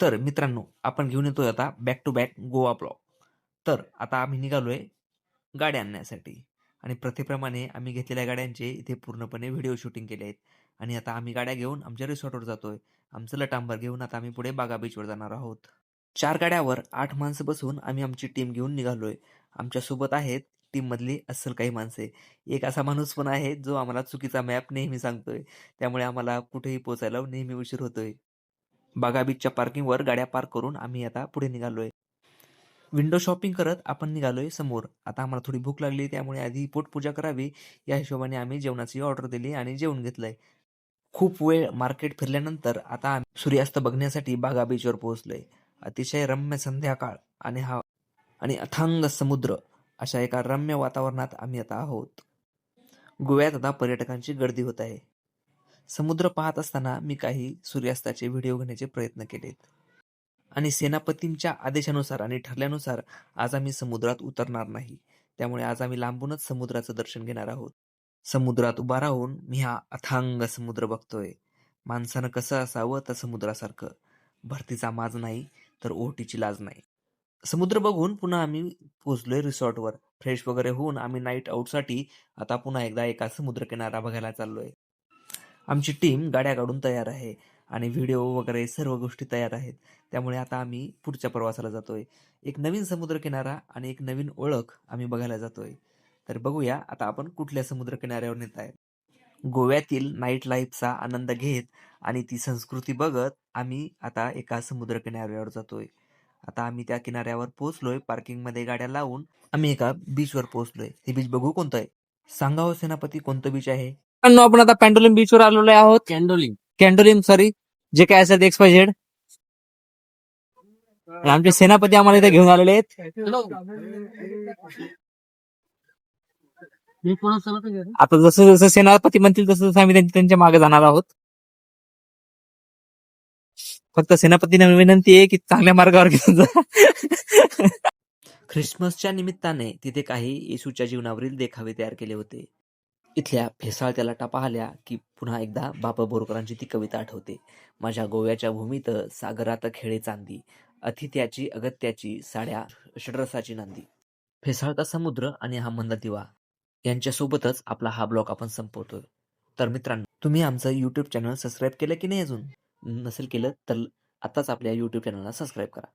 तर मित्रांनो आपण घेऊन येतोय आता back to back Goa block तर आता आम्ही निघालोय गाड्या आणण्यासाठी. आणि प्रथेप्रमाणे आम्ही घेतलेल्या गाड्यांचे इथे पूर्णपणे व्हिडिओ शूटिंग केले आहेत. आणि आता आम्ही गाड्या घेऊन आमच्या रिसॉर्टवर जातोय. आमचं लटांबर घेऊन आता आम्ही पुढे बागा बीचवर जाणार आहोत. चार गाड्यावर आठ माणसं बसून आम्ही आमची टीम घेऊन निघालोय. आमच्यासोबत आहेत टीम मधली अस्सल काही माणसे. एक असा माणूस पण आहे जो आम्हाला चुकीचा मॅप नेहमी सांगतोय. त्यामुळे आम्हाला कुठेही पोचायला नेहमी उशीर होतोय. बागा बीचच्या पार्किंगवर गाड्या पार्क करून आम्ही आता पुढे निघालोय. विंडो शॉपिंग करत आपण निघालोय समोर. आता आम्हाला थोडी भूक लागली त्यामुळे आधी पोटपूजा करावी. या हिशोबाने आम्ही जेवणाची ऑर्डर दिली आणि जेवण घेतलंय. खूप वेळ मार्केट फिरल्यानंतर आता आम्ही सूर्यास्त बघण्यासाठी बागा बीचवर पोहोचलोय. अतिशय रम्य संध्याकाळ आणि हा आणि अथांग समुद्र अशा एका रम्य वातावरणात आम्ही आता आहोत. गोव्यात आता पर्यटकांची गर्दी होत आहे. समुद्र पाहत असताना मी काही सूर्यास्ताचे व्हिडिओ घेण्याचे प्रयत्न केलेत आणि सेनापतींच्या आदेशानुसार आणि ठरल्यानुसार आज आम्ही समुद्रात उतरणार नाही. त्यामुळे आज आम्ही लांबूनच समुद्राचं दर्शन घेणार आहोत. समुद्रात उभा राहून मी हा अथांग समुद्र बघतोय. माणसानं कसं असावं तर समुद्रासारखं. भरतीचा माज नाही तर ओटीची लाज नाही. समुद्र बघून पुन्हा आम्ही पोहोचलोय रिसॉर्टवर. फ्रेश वगैरे होऊन आम्ही नाईट आऊटसाठी आता पुन्हा एकदा एका समुद्र किनारा बघायला चाललोय. आमची टीम गाड्या काढून तयार आहे आणि व्हिडिओ वगैरे सर्व गोष्टी तयार आहेत. त्यामुळे आता आम्ही पुढच्या प्रवासाला जातोय. एक नवीन समुद्रकिनारा आणि एक नवीन ओळख आम्ही बघायला जातोय. तर बघूया आता आपण कुठल्या समुद्र किनाऱ्यावर नेत आहे. गोव्यातील नाईट लाईफचा आनंद घेत आणि ती संस्कृती बघत आम्ही आता एका समुद्र किनाऱ्यावर जातोय. आता आम्ही त्या किनाऱ्यावर पोहोचलोय. पार्किंगमध्ये गाड्या लावून आम्ही एका बीचवर पोहोचलोय. हे बीच बघू कोणतं आहे? सांगाव सेनापती कोणतं बीच आहे? मित्रांनो, आपण आता पॅन्डोलिम बीचवर आलेलो आहोत. कॅन्डोलिम कॅन्डोलिम सॉरी जे काय असेल एक्स वाय झेड आमचे सेनापती आम्हाला इथे घेऊन आलेले आहेत. आता जसं जसं सेनापती म्हणतील तसं तसं आम्ही त्यांच्या- त्यांच्या मागे जाणार आहोत. फक्त सेनापतीने विनंती आहे की चांगल्या मार्गावर घेऊन जा. ख्रिसमसच्या निमित्ताने तिथे काही येशूच्या जीवनावरील देखावे तयार केले होते. इथल्या फेसाळत्याला टपा आल्या की पुन्हा एकदा बापा बोरकरांची ती कविता आठवते. माझ्या गोव्याच्या भूमीत सागरात खेळे चांदी अतिथ्याची अगत्याची साड्या षडरसाची नांदी. फेसाळता समुद्र आणि हा मंद दिवा. यांच्यासोबतच आपला हा ब्लॉग आपण संपवतोय. तर मित्रांनो तुम्ही आमचं यूट्यूब चॅनल सबस्क्राईब केलं की नाही अजून? नसेल केलं तर आताच आपल्या यूट्यूब चॅनलला सबस्क्राईब करा.